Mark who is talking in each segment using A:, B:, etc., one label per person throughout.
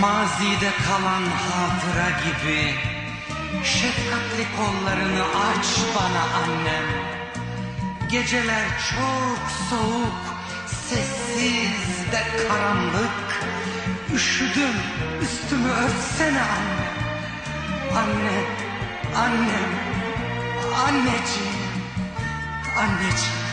A: Mazide kalan hatıra gibi Şefkatli kollarını aç bana annem. Geceler çok soğuk Sessiz de karanlık. Üşüdüm üstümü örtsene annem Anne, annem, anneciğim, anneciğim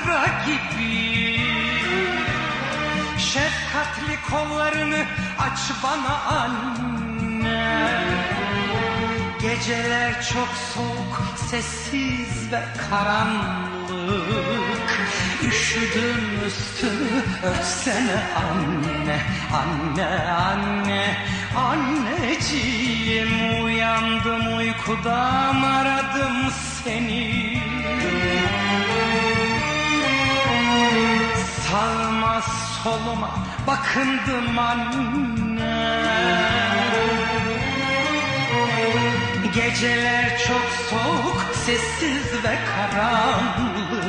A: hatıra gibi. Şefkatli kollarını aç bana anne. Geceler çok soğuk, sessiz ve karanlık. Üşüdüm üstümü örtsene anne Anne, anne, anneciğim Uyandım uykudan aradım seni Soluma bakındım anne. Geceler çok soğuk, sessiz ve karanlık.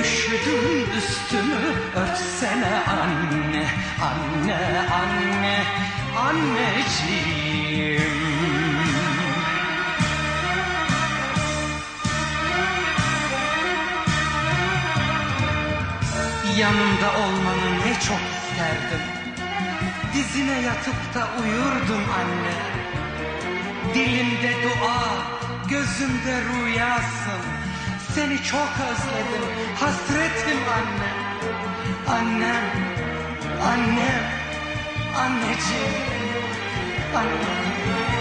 A: Üşüdüm üstümü örtsene anne Anne, anne, anneciğim Yanımda olmanı ne çok isterdim. Dizine yatıp da uyurdum anne. Dilimde dua, gözümde rüyasın. Seni çok özledim, hasretim anne. Annem, annem, anneciğim Annem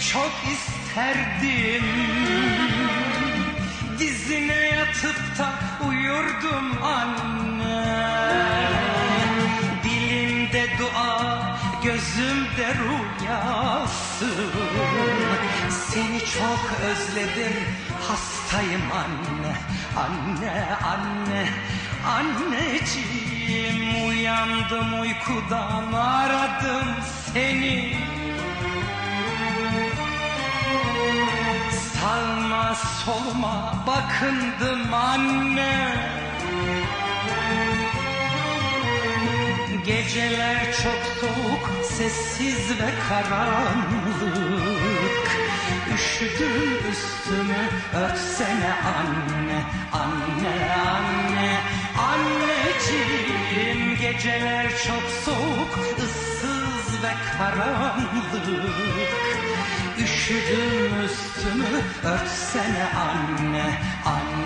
A: çok isterdim. Dizine yatıp da uyurdum anne. Dilimde dua, gözümde rüyasın Seni çok özledim, hastayım anne. Anne, anne, anneciğim. Uyandım uykudan aradım seni soluma bakındım anne. Geceler çok soğuk, sessiz ve karanlık. Üşüdüm üstümü örtsene anne Anne, anne, anneciğim Geceler çok soğuk, ve karanlık. Üşüdüm üstümü örtsene anne Anne,